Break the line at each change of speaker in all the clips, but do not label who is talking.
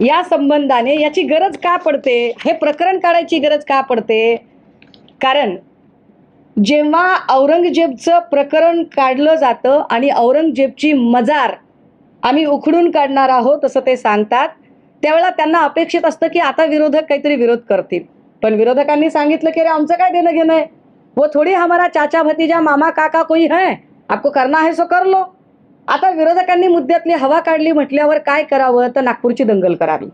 या संबंधाने याची गरज का पडते? हे प्रकरण काढायची गरज का पडते? कारण जेव्हा औरंगजेबचं प्रकरण काढलं जातं आणि औरंगजेबची मजार आम्ही उखडून काढणार आहोत असं ते सांगतात त्यावेळेला त्यांना अपेक्षित असतं की आता विरोधक काहीतरी विरोध करतील. पण विरोधकांनी सांगितलं की अरे आमचं काय देणं घेणं आहे? वो थोडी हमारा चाचा भतीजा मामा काका कोई है? आपको करना है सो कर लो. आता विरोधकांनी मुद्द्यातली हवा काढली म्हटल्यावर काय करावं? तर नागपूरची दंगल करावी.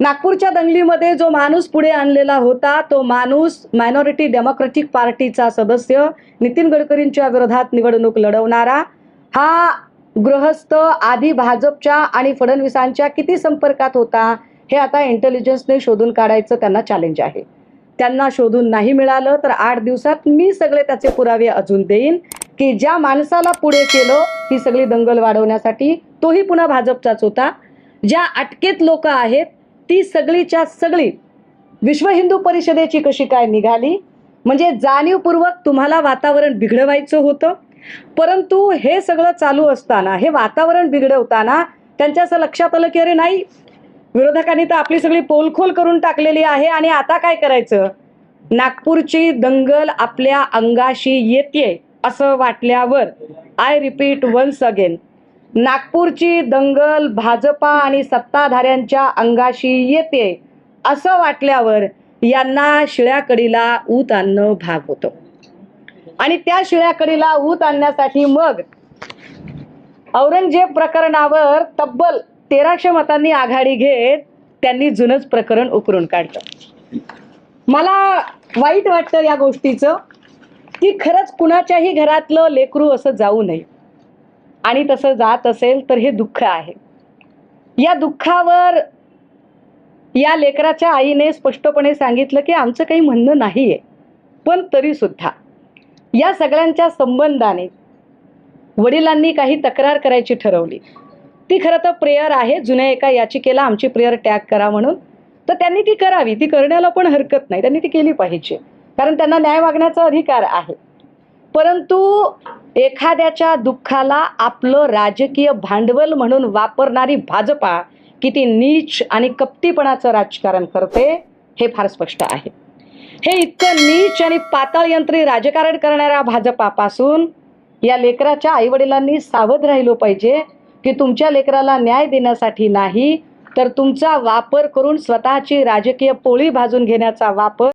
नागपूरच्या दंगलीमध्ये जो माणूस पुढे आणलेला होता तो माणूस मायनॉरिटी डेमोक्रेटिक पार्टीचा सदस्य नितीन गडकरींच्या विरोधात निवडणूक लढवणारा हा गृहस्थ आधी भाजपच्या आणि फडणवीसांच्या किती संपर्कात होता हे आता इंटेलिजन्सने शोधून काढायचं त्यांना चॅलेंज आहे. त्यांना शोधून नाही मिळालं तर आठ दिवसात मी सगळे त्याचे पुरावे अजून देईन. की ज्या माणसाला पुढे केलं ही सगळी दंगल वाढवण्यासाठी तोही पुन्हा भाजपचाच होता. ज्या अटकेत लोक आहेत ती सगळीच्या सगळी विश्व हिंदू परिषदेची कशी काय निघाली? म्हणजे जाणीवपूर्वक तुम्हाला वातावरण बिघडवायचं होतं. परंतु हे सगळं चालू असताना हे वातावरण बिघडवताना त्यांच्या असं लक्षात आलं की अरे नाही विरोधकांनी तर आपली सगळी पोलखोल करून टाकलेली आहे आणि आता काय करायचं? नागपूरची दंगल आपल्या अंगाशी येते असं वाटल्यावर आय रिपीट वन्स अगेन नागपूरची दंगल भाजपा आणि सत्ताधाऱ्यांच्या अंगाशी येते असं वाटल्यावर यांना शिळ्याकडीला ऊत आणणं भाग होतं. आणि त्या शिळ्याकडीला ऊत आणण्यासाठी मग औरंगजेब प्रकरणावर तब्बल तेराशे मतांनी आघाडी घेत त्यांनी जुनंच प्रकरण उकरून काढलं. मला वाईट वाटतं या गोष्टीचं. की खरंच कुणाच्याही घरातलं लेकरू असं जाऊ नये. आणि तसं जात असेल तर हे दुःख आहे. या दुःखावर या लेकराच्या आईने स्पष्टपणे सांगितलं की आमचं काही म्हणणं नाही आहे पण तरीसुद्धा या सगळ्यांच्या संबंधाने वडिलांनी काही तक्रार करायची ठरवली. ती खरं तर प्रेयर आहे जुन्या एका याचिकेला आमची प्रेयर टॅग करा म्हणून. तर त्यांनी ती करावी ती करण्याला पण हरकत नाही त्यांनी ती केली पाहिजे. कारण त्यांना न्याय मागण्याचा अधिकार आहे. परंतु एखाद्याच्या दुःखाला आपलं राजकीय भांडवल म्हणून वापरणारी भाजपा किती नीच आणि कपटीपणाचं राजकारण करते हे फार स्पष्ट आहे. हे इतकं नीच आणि पाताळयंत्री राजकारण करणाऱ्या भाजपापासून या लेकराच्या आईवडिलांनी सावध राहिलो पाहिजे की तुमच्या लेकराला न्याय देण्यासाठी नाही तर तुमचा वापर करून स्वतःची राजकीय पोळी भाजून घेण्याचा वापर